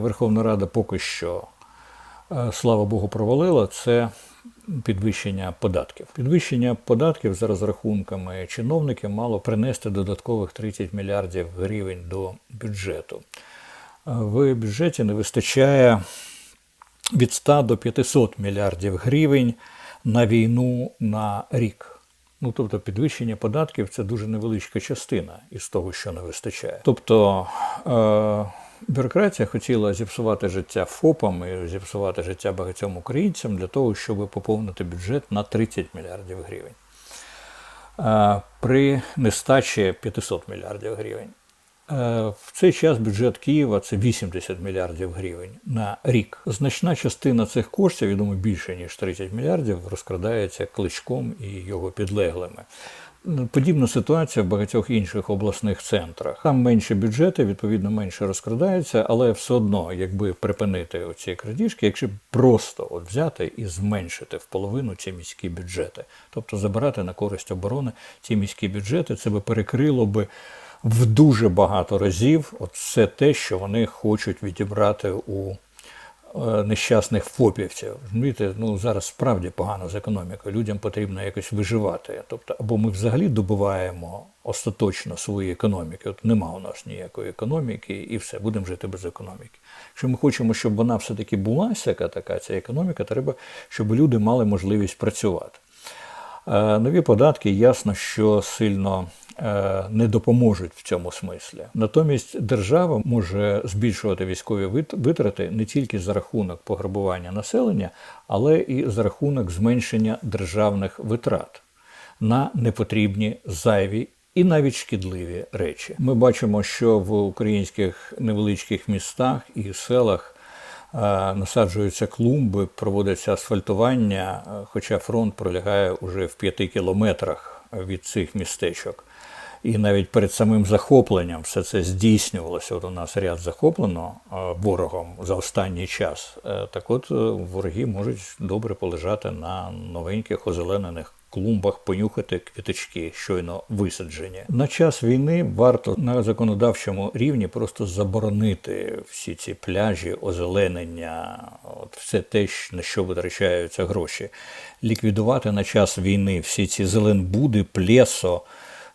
Верховна Рада поки що, е, слава Богу, провалила це підвищення податків. Підвищення податків за розрахунками чиновників мало принести додаткових 30 мільярдів гривень до бюджету. Е, В бюджеті не вистачає від 100 до 500 мільярдів гривень на війну на рік. Ну, тобто підвищення податків це дуже невеличка частина із того, що не вистачає. Тобто е- бюрократія хотіла зіпсувати життя ФОПам і зіпсувати життя багатьом українцям для того, щоб поповнити бюджет на 30 мільярдів гривень. При нестачі 500 мільярдів гривень. В цей час бюджет Києва це 80 мільярдів гривень на рік. Значна частина цих коштів, думаю, більше ніж 30 мільярдів, розкрадається кличком і його підлеглими. Подібна ситуація в багатьох інших обласних центрах. Там менше бюджети, відповідно, менше розкрадається, але все одно, якби припинити оці крадіжки, якщо просто от взяти і зменшити в половину ці міські бюджети, тобто забирати на користь оборони ці міські бюджети, це би перекрило би в дуже багато разів от все те, що вони хочуть відібрати у нещасних фопівців. Розумієте, ну зараз справді погано з економікою. Людям потрібно якось виживати. Тобто, або ми взагалі добиваємо остаточно свої економіки. От нема у нас ніякої економіки, і все, будемо жити без економіки. Якщо ми хочемо, щоб вона все-таки була всяка така ця економіка, треба, щоб люди мали можливість працювати. Е, Нові податки ясно, що сильно е, не допоможуть в цьому смислі. Натомість держава може збільшувати військові вит- витрати не тільки за рахунок пограбування населення, але і за рахунок зменшення державних витрат на непотрібні зайві. І навіть шкідливі речі. Ми бачимо, що в українських невеличких містах і селах насаджуються клумби, проводиться асфальтування, е, хоча фронт пролягає уже в п'яти кілометрах від цих містечок. І навіть перед самим захопленням все це здійснювалося. От у нас ряд захоплено е, ворогом за останній час. Е, Так от е, вороги можуть добре полежати на новеньких озеленених клумбах, понюхати квіточки, щойно висаджені. На час війни варто на законодавчому рівні просто заборонити всі ці пляжі, озеленення, от все те, на що витрачаються гроші, ліквідувати на час війни всі ці зеленбуди, плесо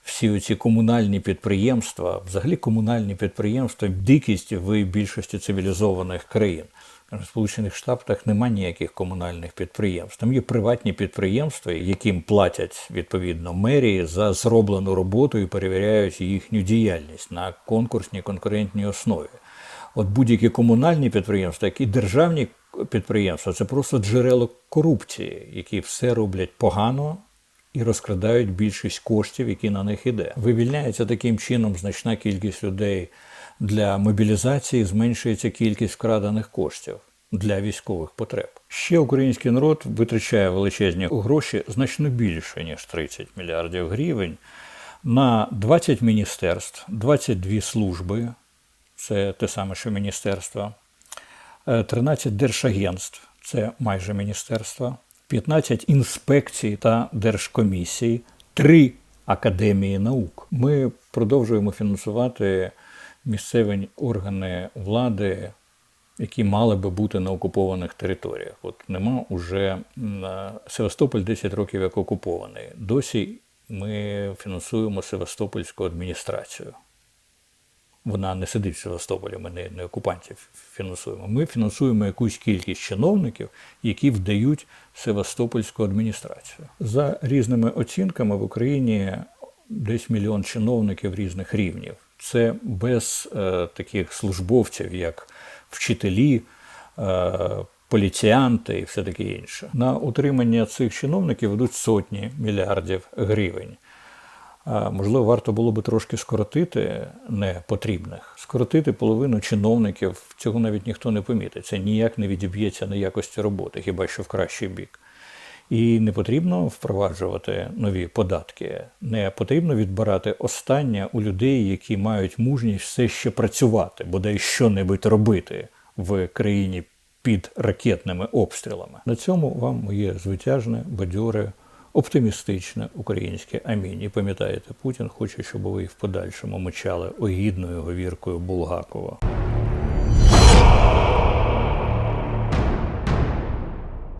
всі ці комунальні підприємства, взагалі комунальні підприємства, дикість в більшості цивілізованих країн. В Сполучених Штатах немає ніяких комунальних підприємств. Там є приватні підприємства, яким платять відповідно мерії за зроблену роботу і перевіряють їхню діяльність на конкурсній конкурентній основі. От будь-які комунальні підприємства, як і державні підприємства, це просто джерело корупції, які все роблять погано і розкрадають більшість коштів, які на них іде. Вивільняється таким чином значна кількість людей для мобілізації, зменшується кількість вкрадених коштів для військових потреб. Ще український народ витрачає величезні гроші значно більше ніж 30 мільярдів гривень на 20 міністерств, 22 служби, це те саме, що міністерства, е, 13 держагентств, це майже міністерства, 15 інспекцій та держкомісій, 3 академії наук. Ми продовжуємо фінансувати місцеві органи влади, які мали би бути на окупованих територіях. От нема уже Севастополь 10 років як окупований. Досі ми фінансуємо Севастопольську адміністрацію. Вона не сидить в Севастополі, ми не, не окупантів фінансуємо. Ми фінансуємо якусь кількість чиновників, які вдають Севастопольську адміністрацію. За різними оцінками в Україні десь мільйон чиновників різних рівнів. Це без е, таких службовців, як вчителі, е, поліціянти і все таке інше. На утримання цих чиновників йдуть сотні мільярдів гривень. Можливо, варто було би трошки скоротити непотрібних. Скоротити половину чиновників, цього навіть ніхто не помітить. Це ніяк не відіб'ється на якості роботи, хіба що в кращий бік. І не потрібно впроваджувати нові податки. Не потрібно відбирати останнє у людей, які мають мужність все ще працювати, бодай що-небудь робити в країні під ракетними обстрілами. На цьому вам моє звитяжне, бадьоре, оптимістичне українське амінь. І пам'ятаєте, Путін хоче, щоб ви в подальшому мочали огідною говіркою Булгакова.